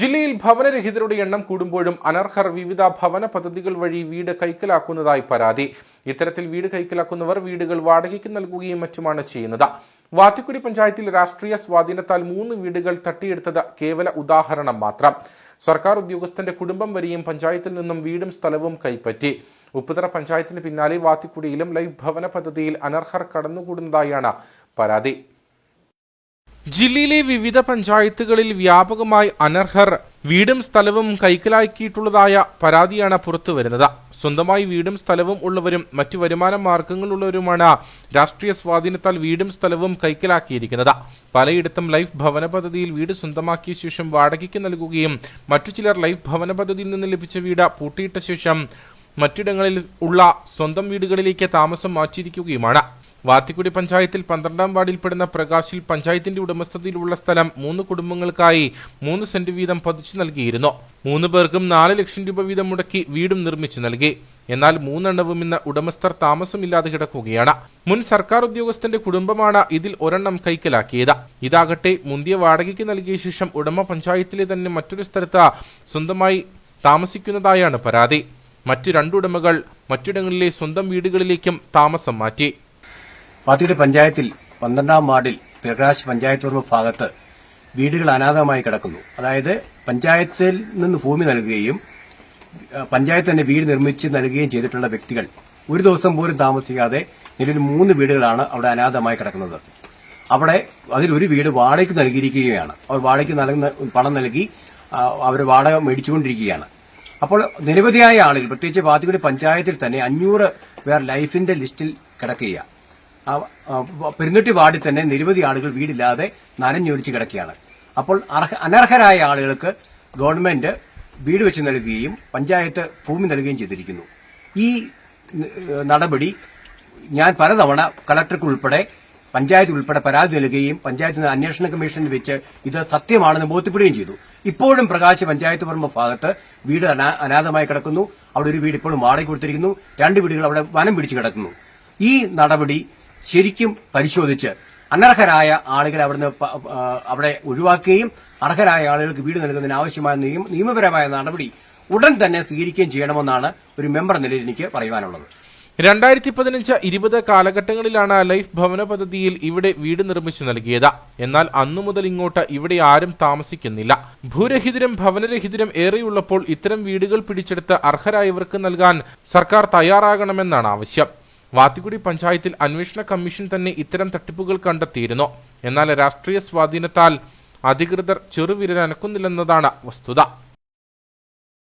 ജില്ലയിൽ ഭവനരഹിതരുടെ എണ്ണം കൂടുമ്പോഴും അനർഹർ വിവിധ ഭവന പദ്ധതികൾ വഴി വീട് കൈക്കലാക്കുന്നതായി പരാതി. ഇത്തരത്തിൽ വീട് കൈക്കലാക്കുന്നവർ വീടുകൾ വാടകയ്ക്ക് നൽകുകയും മറ്റുമാണ് ചെയ്യുന്നത്. വാത്തിക്കുടി പഞ്ചായത്തിൽ രാഷ്ട്രീയ സ്വാധീനത്താൽ മൂന്ന് വീടുകൾ തട്ടിയെടുത്തത് കേവല ഉദാഹരണം മാത്രം. സർക്കാർ ഉദ്യോഗസ്ഥന്റെ കുടുംബം വരെയും പഞ്ചായത്തിൽ നിന്നും വീടും സ്ഥലവും കൈപ്പറ്റി. ഉപ്പുതറ പഞ്ചായത്തിന് പിന്നാലെ വാത്തിക്കുടിയിലും ലൈഫ് ഭവന പദ്ധതിയിൽ അനർഹർ കടന്നുകൂടുന്നതായാണ് പരാതി. ജില്ലയിലെ വിവിധ പഞ്ചായത്തുകളിൽ വ്യാപകമായി അനർഹർ വീടും സ്ഥലവും കൈക്കലാക്കിയിട്ടുള്ളതായ പരാതിയാണ് പുറത്തുവരുന്നത് സ്വന്തമായി വീടും സ്ഥലവും ഉള്ളവരും മറ്റു വരുമാന മാർഗങ്ങളുള്ളവരുമാണ് രാഷ്ട്രീയ സ്വാധീനത്താൽ വീടും സ്ഥലവും കൈക്കലാക്കിയിരിക്കുന്നത്. പലയിടത്തും ലൈഫ് ഭവന പദ്ധതിയിൽ വീട് സ്വന്തമാക്കിയ ശേഷം വാടകയ്ക്ക് നൽകുകയും മറ്റു ചിലർ ലൈഫ് ഭവന പദ്ധതിയിൽ നിന്ന് ലഭിച്ച വീട് പൂട്ടിയിട്ട ശേഷം മറ്റിടങ്ങളിൽ ഉള്ള സ്വന്തം വീടുകളിലേക്ക് താമസം മാറ്റിയിരിക്കുകയുമാണ്. വാത്തിക്കുടി പഞ്ചായത്തിൽ പന്ത്രണ്ടാം വാർഡിൽപ്പെടുന്ന പ്രകാശിൽ പഞ്ചായത്തിന്റെ ഉടമസ്ഥതയിലുള്ള സ്ഥലം മൂന്ന് കുടുംബങ്ങൾക്കായി മൂന്ന് സെന്റ് വീതം പതിച്ചു നൽകിയിരുന്നു. മൂന്ന് പേർക്കും നാല് ലക്ഷം രൂപ വീതം മുടക്കി വീടും നിർമ്മിച്ചു നൽകി. എന്നാൽ മൂന്നെണ്ണവും ഇന്ന് ഉടമസ്ഥർ താമസമില്ലാതെ കിടക്കുകയാണ്. മുൻ സർക്കാർ ഉദ്യോഗസ്ഥന്റെ കുടുംബമാണ് ഇതിൽ ഒരെണ്ണം കൈക്കലാക്കിയത്. ഇതാകട്ടെ മുന്തിയ വാടകയ്ക്ക് നൽകിയ ശേഷം ഉടമ പഞ്ചായത്തിലെ തന്നെ മറ്റൊരു സ്ഥലത്ത് സ്വന്തമായി താമസിക്കുന്നതായാണ് പരാതി. മറ്റു രണ്ടുടമകൾ മറ്റിടങ്ങളിലെ സ്വന്തം വീടുകളിലേക്കും താമസം മാറ്റി. പാത്തിയുടെ പഞ്ചായത്തിൽ പന്ത്രണ്ടാം വാർഡിൽ പ്രകാശ് പഞ്ചായത്ത് ഓർമ്മ ഭാഗത്ത് വീടുകൾ അനാഥമായി കിടക്കുന്നു. അതായത് പഞ്ചായത്തിൽ നിന്ന് ഭൂമി നൽകുകയും പഞ്ചായത്ത് തന്നെ വീട് നിർമ്മിച്ച് നൽകുകയും ചെയ്തിട്ടുള്ള വ്യക്തികൾ ഒരു ദിവസം പോലും താമസിക്കാതെ നിലവിൽ മൂന്ന് വീടുകളാണ് അവിടെ അനാഥമായി കിടക്കുന്നത്. അവിടെ അതിലൊരു വീട് വാടകയ്ക്ക് നൽകിയിരിക്കുകയാണ്. അവർ വാടകയ്ക്ക് നൽകുന്ന പണം നൽകി അവർ വാടക മേടിച്ചുകൊണ്ടിരിക്കുകയാണ്. അപ്പോൾ നിരവധിയായ ആളുകൾ പ്രത്യേകിച്ച് പാത്തിക്കുടി പഞ്ചായത്തിൽ തന്നെ അഞ്ഞൂറ് പേർ ലൈഫിന്റെ ലിസ്റ്റിൽ കിടക്കുകയാണ്. പെരുന്നൊട്ടി വാർഡിൽ തന്നെ നിരവധി ആളുകൾ വീടില്ലാതെ നനഞ്ഞൊലിച്ച് കിടക്കുകയാണ്. അപ്പോൾ അനർഹരായ ആളുകൾക്ക് ഗവൺമെന്റ് വീട് വെച്ച് നൽകുകയും പഞ്ചായത്ത് ഭൂമി നൽകുകയും ചെയ്തിരിക്കുന്നു. ഈ നടപടി ഞാൻ പലതവണ കളക്ടർക്ക് ഉൾപ്പെടെ പഞ്ചായത്ത് ഉൾപ്പെടെ പരാതി നൽകുകയും പഞ്ചായത്ത് അന്വേഷണ കമ്മീഷനിൽ വെച്ച് ഇത് സത്യമാണെന്ന് ബോധ്യപ്പെടുകയും ചെയ്തു. ഇപ്പോഴും പ്രകാശ് പഞ്ചായത്ത് പറമ്പ് ഭാഗത്ത് വീട് അനാഥമായി കിടക്കുന്നു. അവിടെ ഒരു വീട് ഇപ്പോഴും വാടക കൊടുത്തിരിക്കുന്നു. രണ്ട് വീടുകൾ അവിടെ വനം പിടിച്ചു കിടക്കുന്നു. ഈ നടപടി ശരിക്കും പരിശോധിച്ച് അനർഹരായ ആളുകളെ അവിടുന്ന് അവിടെ ഒഴിവാക്കുകയും അർഹരായ ആളുകൾക്ക് വീട് നൽകുന്നതിന് ആവശ്യമായ നിയമപരമായ നടപടി ഉടൻ തന്നെ സ്വീകരിക്കുകയും ചെയ്യണമെന്നാണ് ഒരു മെമ്പർ നിലയിൽ എനിക്ക് പറയുവാനുള്ളത്. രണ്ടായിരത്തി പതിനഞ്ച് ഇരുപത് കാലഘട്ടങ്ങളിലാണ് ലൈഫ് ഭവന പദ്ധതിയിൽ ഇവിടെ വീട് നിർമ്മിച്ചു നൽകിയത്. എന്നാൽ അന്നു മുതൽ ഇങ്ങോട്ട് ഇവിടെ ആരും താമസിക്കുന്നില്ല. ഭൂരഹിതരും ഭവനരഹിതരും ഏറെയുള്ളപ്പോൾ ഇത്തരം വീടുകൾ പിടിച്ചെടുത്ത് അർഹരായവർക്ക് നൽകാൻ സർക്കാർ തയ്യാറാകണമെന്നാണ് ആവശ്യം. വാത്തിക്കുടി പഞ്ചായത്തിൽ അന്വേഷണ കമ്മീഷൻ തന്നെ ഇത്തരം തട്ടിപ്പുകൾ കണ്ടെത്തിയിരുന്നു. എന്നാൽ രാഷ്ട്രീയ സ്വാധീനത്താൽ അധികൃതർ ചെറുവിരൽ അനക്കുന്നില്ലെന്നതാണ് വസ്തുത.